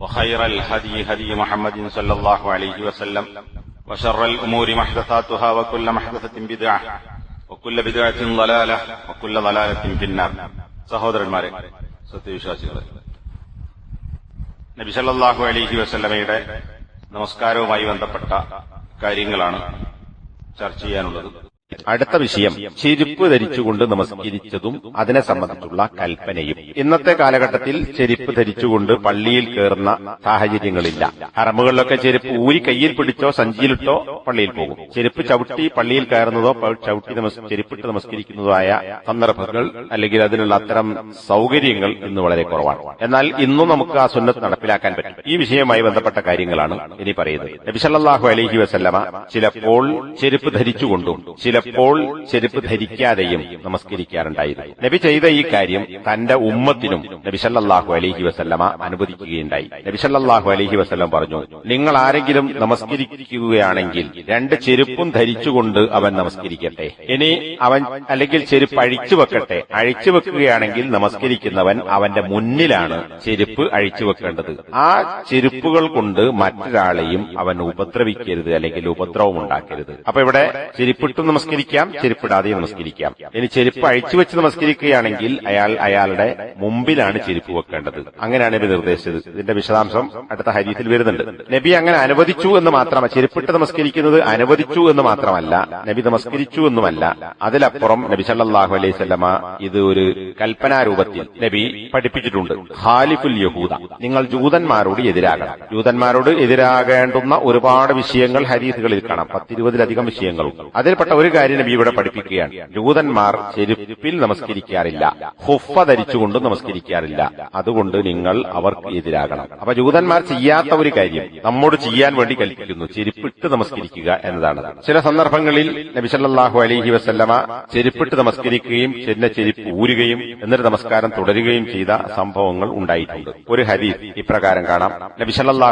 وخير الهدي هدي محمد صلى الله عليه وسلم وشر الأمور محدثاتها وكل محدثة بدعة وكل بدعة ضلالة وكل ضلالة في النار സഹോദരന്മാരെ സത്യവിശ്വാസികളെ നബി സല്ലല്ലാഹു അലൈഹി വസല്ലമയുടെ നമസ്കാരവുമായി ബന്ധപ്പെട്ട കാര്യങ്ങളാണ് ചർച്ച ചെയ്യാനുള്ളത് അടുത്ത വിഷയം ചെരുപ്പ് ധരിച്ചുകൊണ്ട് നമസ്കരിച്ചതും അതിനെ സംബന്ധിച്ചുള്ള കൽപ്പനയും. ഇന്നത്തെ കാലഘട്ടത്തിൽ ചെരുപ്പ് ധരിച്ചുകൊണ്ട് പള്ളിയിൽ കയറുന്ന സാഹചര്യങ്ങളില്ല. ഹറമുകളിലൊക്കെ ചെരുപ്പ് ഊരി കയ്യിൽ പിടിച്ചോ സഞ്ചിയിലിട്ടോ പള്ളിയിൽ പോകും. ചെരുപ്പ് ചവിട്ടി പള്ളിയിൽ കയറുന്നതോ ചവിട്ടി ചെരുപ്പിട്ട് നമസ്കരിക്കുന്നതോ ആയ സന്ദർഭങ്ങൾ അല്ലെങ്കിൽ അതിനുള്ള അത്തരം സൗകര്യങ്ങൾ ഇന്ന് വളരെ കുറവാണ്. എന്നാൽ ഇന്നും നമുക്ക് ആ സുന്നത്ത് നടപ്പിലാക്കാൻ പറ്റും. ഈ വിഷയവുമായി ബന്ധപ്പെട്ട കാര്യങ്ങളാണ് ഇനി പറയുന്നത്. നബിസല്ലാഹു അലഹി വസല്ലമ ചിലപ്പോൾ ചെരുപ്പ് ധരിച്ചുകൊണ്ടും ചിലപ്പോൾ ചെരുപ്പ് ധരിക്കാതെയും നമസ്കരിക്കാറുണ്ടായിരുന്നു. നബി ചെയ്ത ഈ കാര്യം തന്റെ ഉമ്മത്തിനും നബിസല്ലാഹു അലഹി വസല്ലമ അനുവദിക്കുകയുണ്ടായി. നബിസല്ലാഹു അലഹി വസ്ല്ലം പറഞ്ഞു നിങ്ങൾ ആരെങ്കിലും നമസ്കരിക്കുകയാണെങ്കിൽ രണ്ട് ചെരുപ്പും ധരിച്ചുകൊണ്ട് അവൻ നമസ്കരിക്കട്ടെ. ഇനി അവൻ അല്ലെങ്കിൽ ചെരുപ്പ് അഴിച്ചു വെക്കട്ടെ. അഴിച്ചു വെക്കുകയാണെങ്കിൽ നമസ്കരിക്കുന്നവൻ അവന്റെ മുന്നിലാണ് ചെരുപ്പ് അഴിച്ചു വെക്കേണ്ടത്. ആ ചെരുപ്പുകൾ കൊണ്ട് മറ്റൊരാളെയും അവൻ ഉപദ്രവിക്കരുത് അല്ലെങ്കിൽ ഉപദ്രവം ഉണ്ടാക്കരുത് അപ്പൊ ഇവിടെ ചെരുപ്പിട്ട് നമസ്കരിക്കാം ചെരുപ്പിടാതെ നമസ്കരിക്കാം. ഇനി ചെരുപ്പ് അഴിച്ചു വെച്ച് നമസ്കരിക്കുകയാണെങ്കിൽ അയാൾ അയാളുടെ മുമ്പിലാണ് ചെരുപ്പ് വെക്കേണ്ടത്. അങ്ങനെയാണ് നബി നിർദ്ദേശിച്ചത്. ഇതിന്റെ വിശദാംശം അടുത്ത ഹരീത്തിൽ വരുന്നുണ്ട്. നബി അങ്ങനെ അനുവദിച്ചു എന്ന് മാത്രമല്ല ചെരുപ്പിട്ട് നമസ്കരിക്കുന്നത് അനുവദിച്ചു എന്ന് മാത്രമല്ല നബി നമസ്കരിച്ചു എന്നുമല്ല. അതിലപ്പുറം നബി സല്ലാഹു അലൈഹി സ്വല്ലമ ഇത് ഒരു കൽപ്പനാരൂപത്തിൽ നബി പഠിപ്പിച്ചിട്ടുണ്ട്. ഖാലിഫുൽ യഹൂദ. നിങ്ങൾ ജൂതന്മാരോട് എതിരാകണം. ജൂതന്മാരോട് എതിരാകേണ്ടുന്ന ഒരുപാട് വിഷയങ്ങൾ ഹരീസുകളിൽ കാണാം. പത്തിരുപതിലധികം വിഷയങ്ങളുണ്ട്. അതിൽപ്പെട്ട ഒരു കാര്യം നബി ഇവിടെ പഠിപ്പിക്കുകയാണ്. ജൂതന്മാർ ചെരുപ്പിൽ നമസ്കരിക്കാറില്ല. ഹുഫ ധരിച്ചുകൊണ്ട് നമസ്കരിക്കാറില്ല. അതുകൊണ്ട് നിങ്ങൾ അവർക്ക് എതിരാകണം. അപ്പൊ ജൂതന്മാർ ചെയ്യാത്ത ഒരു കാര്യം. നമ്മോട് ചെയ്യാൻ വേണ്ടി കൽപ്പിക്കുന്നു. ചെരുപ്പിട്ട് നമസ്കരിക്കുക എന്നതാണ്. ചില സന്ദർഭങ്ങളിൽ നബിസല്ലാഹു അലഹി വസല്ലമ ചെരുപ്പിട്ട് നമസ്കരിക്കുകയും ചെന്നെ ചെരുപ്പ് ഊരുകയും എന്നിട്ട് നമസ്കാരം തുടരുകയും ചെയ്ത സംഭവങ്ങൾ ഉണ്ടായിട്ടുണ്ട്. ഒരു ഹദീസ് ഇപ്രകാരം കാണാം. നബി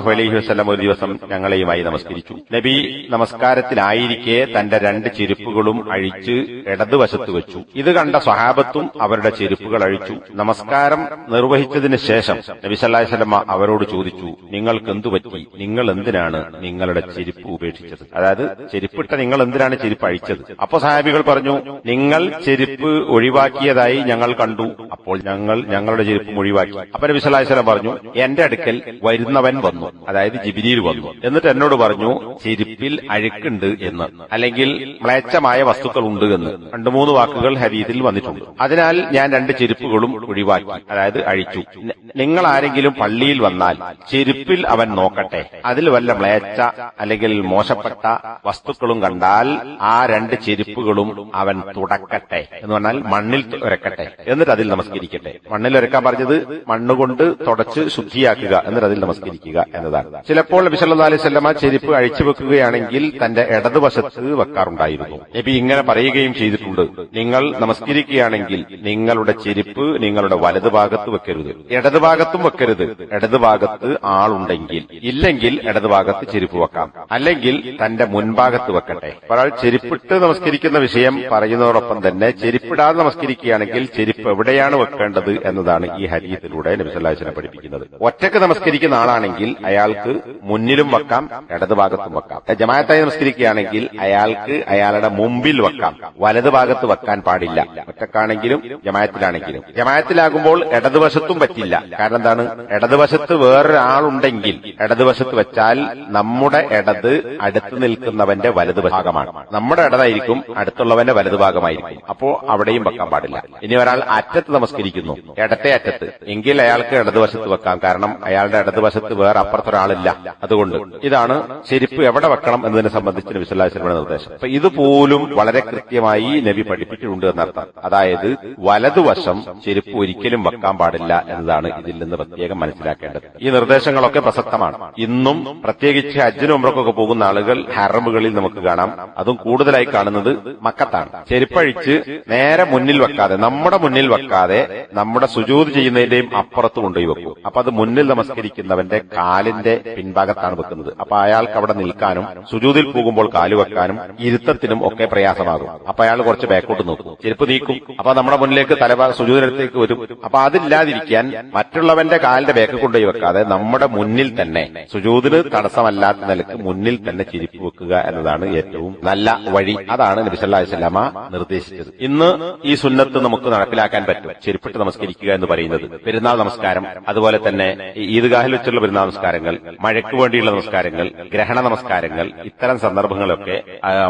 അലൈഹി വസല്ലം ഒരു ദിവസം ഞങ്ങളെയുമായി നമസ്കരിച്ചു. നബി നമസ്കാരത്തിലായിരിക്കെ തന്റെ രണ്ട് ചെരുപ്പുകളും അഴിച്ച് ഇടതുവശത്ത് വെച്ചു. ഇത് കണ്ട സ്വഹാബത്തും അവരുടെ ചെരുപ്പുകൾ അഴിച്ചു. നമസ്കാരം നിർവഹിച്ചതിന് ശേഷം നബി സല്ലല്ലാഹു അലൈഹി വസല്ലമ അവരോട് ചോദിച്ചു നിങ്ങൾക്ക് എന്തു പറ്റി? നിങ്ങൾ എന്തിനാണ് നിങ്ങളുടെ ചെരുപ്പ് ഉപേക്ഷിച്ചത്? അതായത് ചെരുപ്പിട്ട നിങ്ങൾ എന്തിനാണ് ചെരുപ്പ് അഴിച്ചത്? അപ്പൊ സഹാബികൾ പറഞ്ഞു നിങ്ങൾ ചെരുപ്പ് ഒഴിവാക്കിയതായി ഞങ്ങൾ കണ്ടു. അപ്പോൾ ഞങ്ങൾ ഞങ്ങളുടെ ചെരുപ്പ് ഒഴിവാക്കി അപ്പൊ നബി പറഞ്ഞു എന്റെ അടുക്കൽ വരുന്നവൻ വന്നു അതായത് ജിബിരിയിൽ വന്നു. എന്നിട്ട് എന്നോട് പറഞ്ഞു ചെരുപ്പിൽ അഴുക്കുണ്ട് എന്ന് അല്ലെങ്കിൽ മ്ലേച്ഛമായ വസ്തുക്കൾ ഉണ്ട് എന്ന്. രണ്ടു മൂന്ന് വാക്കുകൾ ഹരീതിൽ വന്നിട്ടുണ്ട്. അതിനാൽ ഞാൻ രണ്ട് ചെരുപ്പുകളും ഒഴിവാക്കി അതായത് അഴിച്ചു. നിങ്ങൾ ആരെങ്കിലും പള്ളിയിൽ വന്നാൽ ചെരുപ്പിൽ അവൻ നോക്കട്ടെ. അതിൽ വല്ല മ്ലേച്ഛ അല്ലെങ്കിൽ മോശപ്പെട്ട വസ്തുക്കളും കണ്ടാൽ ആ രണ്ട് ചെരുപ്പുകളും അവൻ തുടക്കട്ടെ എന്ന് പറഞ്ഞാൽ മണ്ണിൽ തുരക്കട്ടെ എന്നിട്ട് അതിൽ നമസ്കരിക്കട്ടെ മണ്ണിൽ ഉരക്കാൻ പറഞ്ഞത് മണ്ണുകൊണ്ട് തുടച്ച് ശുദ്ധിയാക്കുക എന്നിട്ട് അതിൽ നമസ്കരിക്കുക എന്നതാണ്. ചിലപ്പോൾ നബി അലൈഹി വസല്ലമ ചെരുപ്പ് അഴിച്ചു വെക്കുകയാണെങ്കിൽ തന്റെ ഇടതുവശത്ത് വെക്കാറുണ്ടായിരുന്നു. നബി ഇങ്ങനെ പറയുകയും ചെയ്തിട്ടുണ്ട്. നിങ്ങൾ നമസ്കരിക്കുകയാണെങ്കിൽ നിങ്ങളുടെ ചെരുപ്പ് നിങ്ങളുടെ വലതുഭാഗത്ത് വെക്കരുത്. ഇടതുഭാഗത്തും വെക്കരുത്. ഇടതുഭാഗത്ത് ആളുണ്ടെങ്കിൽ ഇല്ലെങ്കിൽ ഇടതുഭാഗത്ത് ചെരുപ്പ് വെക്കാം. അല്ലെങ്കിൽ തന്റെ മുൻഭാഗത്ത് വെക്കട്ടെ. ഒരാൾ ചെരുപ്പിട്ട് നമസ്കരിക്കുന്ന വിഷയം പറയുന്നതോടൊപ്പം തന്നെ ചെരുപ്പിടാതെ നമസ്കരിക്കുകയാണെങ്കിൽ ചെരുപ്പ് എവിടെയാണ് വെക്കേണ്ടത് എന്നതാണ് ഈ ഹരീത്തിലൂടെ നബിസല്ലാസിനെ പഠിപ്പിക്കുന്നത്. ഒറ്റയ്ക്ക് നമസ്കരിക്കുന്ന ആളാണെങ്കിൽ അയാൾക്ക് മുന്നിലും വെക്കാം ഇടതുഭാഗത്തും വെക്കാം. ജമാഅത്തായി നമസ്കരിക്കുകയാണെങ്കിൽ അയാൾക്ക് അയാളുടെ മുമ്പിൽ വെക്കാം. വലതുഭാഗത്ത് വെക്കാൻ പാടില്ല. ഒറ്റക്കാണെങ്കിലും ജമാഅത്തിലാണെങ്കിലും. ജമാഅത്തിലാകുമ്പോൾ ഇടതുവശത്തും പറ്റില്ല. കാരണം എന്താണ്? ഇടതുവശത്ത് വേറൊരാളുണ്ടെങ്കിൽ ഇടതുവശത്ത് വെച്ചാൽ നമ്മുടെ ഇടത് അടുത്ത് നിൽക്കുന്നവന്റെ വലതു ഭാഗമാണ്. നമ്മുടെ ഇടതായിരിക്കും അടുത്തുള്ളവന്റെ വലതു ഭാഗമായിരിക്കും. അപ്പോ അവിടെയും വെക്കാൻ പാടില്ല. ഇനി ഒരാൾ അറ്റത്ത് നമസ്കരിക്കുന്നു ഇടത്തെ അറ്റത്ത് എങ്കിൽ അയാൾക്ക് ഇടതുവശത്ത് വെക്കാം. കാരണം അയാളുടെ ഇടതുവശത്ത് വേറെ അപ്പുറത്തൊരാളില്ല. അതുകൊണ്ട് ഇതാണ് ചെരുപ്പ് എവിടെ വെക്കണം എന്നതിനെ സംബന്ധിച്ച് വിശ്വലാശ്രമ നിർദ്ദേശം. അപ്പൊ ഇതുപോലും വളരെ കൃത്യമായി നബി പഠിപ്പിച്ചിട്ടുണ്ട് എന്നർത്ഥം. അതായത് വലതുവശം ചെരുപ്പ് ഒരിക്കലും വെക്കാൻ പാടില്ല എന്നതാണ് ഇതിൽ നിന്ന് പ്രത്യേകം മനസ്സിലാക്കേണ്ടത്. ഈ നിർദ്ദേശങ്ങളൊക്കെ പ്രസക്തമാണ്. ഇന്നും പ്രത്യേകിച്ച് അജ്ജനും ഉംറക്കൊക്കെ പോകുന്ന ആളുകൾ ഹറമുകളിൽ നമുക്ക് കാണാം. അതും കൂടുതലായി കാണുന്നത് മക്കത്താണ്. ചെരുപ്പഴിച്ച് നേരെ മുന്നിൽ വെക്കാതെ നമ്മുടെ മുന്നിൽ വെക്കാതെ നമ്മുടെ സുജൂത് ചെയ്യുന്നതിന്റെയും അപ്പുറത്ത് കൊണ്ടുപോയി വെക്കും. അപ്പൊ അത് മുന്നിൽ നമസ്കരിക്കുന്നവന്റെ കാലിന്റെ പിൻഭാഗത്താണ് വെക്കുന്നത്. അപ്പൊ അയാൾക്ക് അവിടെ നിൽക്കാനും സുജൂതിൽ പോകുമ്പോൾ കാൽ വെക്കാനും ഇരുത്തത്തിനും ഒക്കെ പ്രയാസമാകും. അപ്പൊ അയാൾ കുറച്ച് ബാക്കോട്ട് നോക്കും. ചെരുപ്പ് നീക്കും. അപ്പൊ നമ്മുടെ മുന്നിലേക്ക് തലഭാഗ സുജൂതിനടുത്തേക്ക് വരും. അപ്പൊ അതില്ലാതിരിക്കാൻ മറ്റുള്ളവന്റെ കാലിന്റെ ബാക്ക് കൊണ്ടുപോയി വെക്കാതെ നമ്മുടെ മുന്നിൽ തന്നെ സുജൂതിന് തടസ്സമല്ലാത്ത നിലയ്ക്ക് മുന്നിൽ തന്നെ ചിരിപ്പ് വെക്കുക എന്നതാണ് ഏറ്റവും നല്ല വഴി. അതാണ് നബിസല്ലാ നിർദ്ദേശിച്ചത്. ഇന്ന് ഈ സുന്നത്ത് നമുക്ക് നടപ്പിലാക്കാൻ പറ്റും. ചെരുപ്പിട്ട് നമസ്കരിക്കുക എന്ന് പറയുന്നത് പെരുന്നാൾ നമസ്കാരം അതുപോലെ തന്നെ ഈദ്ഗാഹിൽ വെച്ചുള്ള പെരുന്നാൾ നമസ്കാരങ്ങൾ മഴയ്ക്ക് വേണ്ടിയുള്ള നമസ്കാരങ്ങൾ ഗ്രഹണ നമസ്കാരങ്ങൾ ഇത്തരം സന്ദർഭങ്ങളൊക്കെ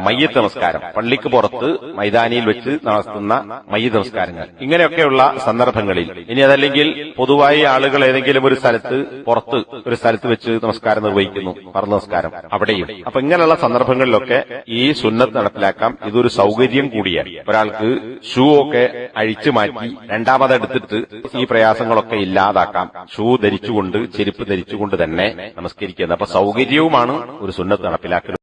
മയ്യത്ത് നമസ്കാരം പള്ളിക്ക് പുറത്ത് മൈതാനിയിൽ വെച്ച് നടത്തുന്ന മയ്യത്ത് നമസ്കാരങ്ങൾ. ഇങ്ങനെയൊക്കെയുള്ള സന്ദർഭങ്ങളിൽ ഇനി അതല്ലെങ്കിൽ പൊതുവായി ആളുകൾ ഏതെങ്കിലും ഒരു സ്ഥലത്ത് പുറത്ത് ഒരു സ്ഥലത്ത് വെച്ച് നമസ്കാരം നിർവഹിക്കുന്നു പറഞ്ഞ നമസ്കാരം അവിടെയും. അപ്പൊ ഇങ്ങനെയുള്ള സന്ദർഭങ്ങളിലൊക്കെ ഈ സുന്നത്ത് നടപ്പിലാക്കാം. ഇതൊരു സൗകര്യം കൂടിയാണ്. ഒരാൾക്ക് ഷൂ ഒക്കെ അഴിച്ചു മാറ്റി രണ്ടാമത് എടുത്തിട്ട് ഈ പ്രയാസങ്ങളൊക്കെ ഇല്ലാതാക്കാം. ഷൂ ധരിച്ചുകൊണ്ട് ചെരുപ്പ് ധരിച്ചുകൊണ്ട് തന്നെ നമസ്കരിക്കുന്നത്. അപ്പൊ സൗകര്യവുമാണ് ഒരു സുന്നത്ത് നടപ്പിലാക്കൽ.